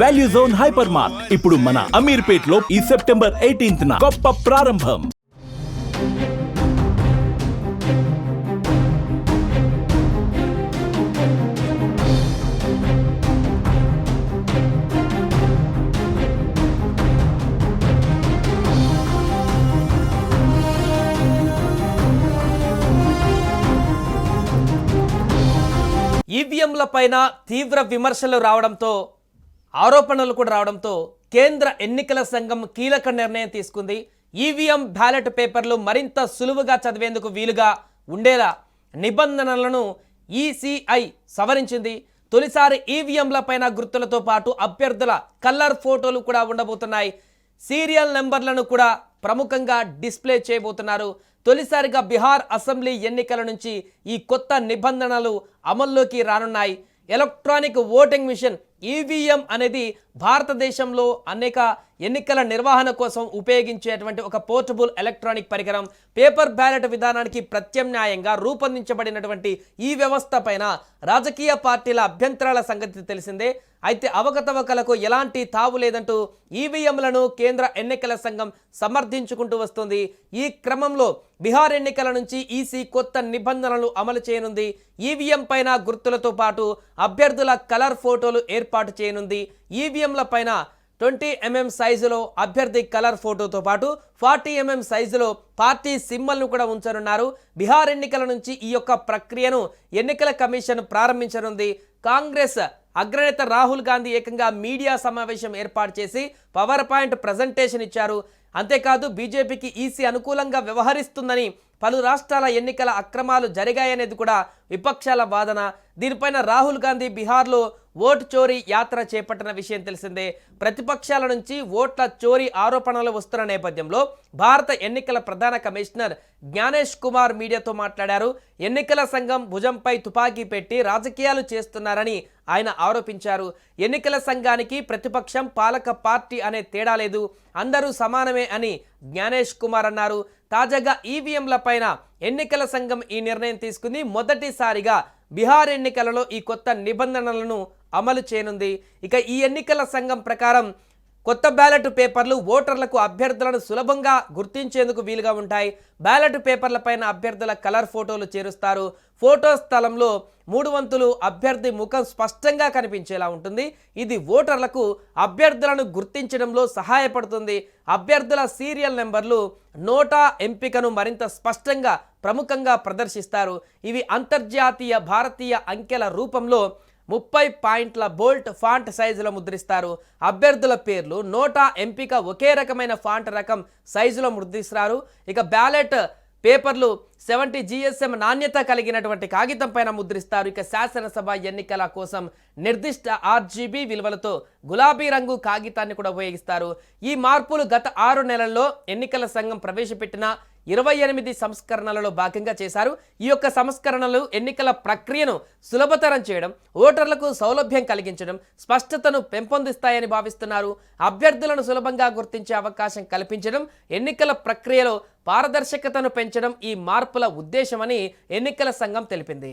Value zone hyper mart ఇప్పుడు మన అమీర్పేట్లో ఈ సెప్టెంబర్ ఎయిటీన్త్ గొప్ప ప్రారంభం. ఈవీఎంల పైన తీవ్ర విమర్శలు రావడంతో ఆరోపణలు కూడా రావడంతో కేంద్ర ఎన్నికల సంఘం కీలక నిర్ణయం తీసుకుంది. ఈవీఎం బ్యాలెట్ పేపర్లు మరింత సులువుగా చదివేందుకు వీలుగా ఉండేలా నిబంధనలను ఈసీఐ సవరించింది. తొలిసారి ఈవీఎంల పైన గుర్తులతో పాటు అభ్యర్థుల కలర్ ఫోటోలు కూడా ఉండబోతున్నాయి. సీరియల్ నెంబర్లను కూడా ప్రముఖంగా డిస్ప్లే చేయబోతున్నారు. తొలిసారిగా బీహార్ అసెంబ్లీ ఎన్నికల నుంచి ఈ కొత్త నిబంధనలు అమల్లోకి రానున్నాయి. ఎలక్ట్రానిక్ ఓటింగ్ మిషన్ ఈవీఎం అనేది భారతదేశంలో అనేక ఎన్నికల నిర్వహణ కోసం ఉపయోగించేటువంటి ఒక పోర్టబుల్ ఎలక్ట్రానిక్ పరికరం. పేపర్ బ్యాలెట్ విధానానికి ప్రత్యామ్నాయంగా రూపొందించబడినటువంటి ఈ వ్యవస్థ పైన రాజకీయ పార్టీల అభ్యంతరాల సంగతి తెలిసిందే. అయితే అవకతవకలకు ఎలాంటి తావు లేదంటూ ఈవీఎంలను కేంద్ర ఎన్నికల సంఘం సమర్థించుకుంటూ వస్తుంది. ఈ క్రమంలో బీహార్ ఎన్నికల నుంచి ఈసీ కొత్త నిబంధనలు అమలు చేయనుంది. ఈవీఎం పైన గుర్తులతో పాటు అభ్యర్థుల కలర్ ఫోటోలు ఏర్పాటు చేయనుంది. ఈవీఎంల పైన ట్వంటీ ఎంఎం సైజులో అభ్యర్థి కలర్ ఫోటోతో పాటు ఫార్టీ ఎంఎం సైజులో పార్టీ సింబల్ను కూడా ఉంచనున్నారు. బీహార్ ఎన్నికల నుంచి ఈ యొక్క ప్రక్రియను ఎన్నికల కమిషన్ ప్రారంభించనుంది. కాంగ్రెస్ అగ్రనేత రాహుల్ గాంధీ ఏకంగా మీడియా సమావేశం ఏర్పాటు చేసి పవర్ పాయింట్ ప్రజెంటేషన్ ఇచ్చారు. అంతేకాదు బీజేపీకి ఈసీ అనుకూలంగా వ్యవహరిస్తుందని పలు రాష్ట్రాల ఎన్నికల అక్రమాలు జరిగాయనేది కూడా విపక్షాల వాదన. దీనిపైన రాహుల్ గాంధీ బీహార్లో ఓటు చోరీ యాత్ర చేపట్టిన విషయం తెలిసిందే. ప్రతిపక్షాల నుంచి ఓట్ల చోరీ ఆరోపణలు వస్తున్న నేపథ్యంలో భారత ఎన్నికల ప్రధాన కమిషనర్ జ్ఞానేష్ కుమార్ మీడియాతో మాట్లాడారు. ఎన్నికల సంఘం భుజంపై తుపాకీ పెట్టి రాజకీయాలు చేస్తున్నారని ఆయన ఆరోపించారు. ఎన్నికల సంఘానికి ప్రతిపక్షం పాలక పార్టీ అనే తేడా లేదు. అందరూ సమానమే అని జ్ఞానేష్ కుమార్ అన్నారు. తాజాగా ఈవీఎంల పైన ఎన్నికల సంఘం ఈ నిర్ణయం తీసుకుంది. మొదటిసారిగా బీహార్ ఎన్నికలలో ఈ కొత్త నిబంధనలను అమలు చేయనుంది. ఇక ఈ ఎన్నికల సంఘం ప్రకారం కొత్త బ్యాలెట్ పేపర్లు ఓటర్లకు అభ్యర్థులను సులభంగా గుర్తించేందుకు వీలుగా ఉంటాయి. బ్యాలెట్ పేపర్ల పైన అభ్యర్థుల కలర్ ఫోటోలు చేరుస్తారు. ఫోటో స్థలంలో మూడు వంతులు అభ్యర్థి ముఖం స్పష్టంగా కనిపించేలా ఉంటుంది. ఇది ఓటర్లకు అభ్యర్థులను గుర్తించడంలో సహాయపడుతుంది. అభ్యర్థుల సీరియల్ నెంబర్లు నోటా ఎంపికను మరింత స్పష్టంగా ప్రముఖంగా ప్రదర్శిస్తారు. ఇవి అంతర్జాతీయ భారతీయ అంకెల రూపంలో ముప్పై పాయింట్ల బోల్ట్ ఫాంట్ సైజులో ముద్రిస్తారు. అభ్యర్థుల పేర్లు నోటా ఎంపిక ఒకే రకమైన ఫాంట్ రకం సైజులో ముద్రిస్తారు. ఇక బ్యాలెట్ పేపర్లు సెవెంటీ జిఎస్ఎం నాణ్యత కలిగినటువంటి కాగితం పైన ముద్రిస్తారు. ఇక శాసనసభ ఎన్నికల కోసం నిర్దిష్ట ఆర్జీబీ విలువలతో గులాబీ రంగు కాగితాన్ని కూడా ఉపయోగిస్తారు. ఈ మార్పులు గత ఆరు నెలల్లో ఎన్నికల సంఘం ప్రవేశపెట్టిన ఇరవై ఎనిమిది సంస్కరణలలో భాగంగా చేశారు. ఈ యొక్క సంస్కరణలు ఎన్నికల ప్రక్రియను సులభతరం చేయడం ఓటర్లకు సౌలభ్యం కలిగించడం స్పష్టతను పెంపొందిస్తాయని భావిస్తున్నారు. అభ్యర్థులను సులభంగా గుర్తించే అవకాశం కల్పించడం ఎన్నికల ప్రక్రియలో పారదర్శకతను పెంచడం ఈ మార్పుల ఉద్దేశమని ఎన్నికల సంఘం తెలిపింది.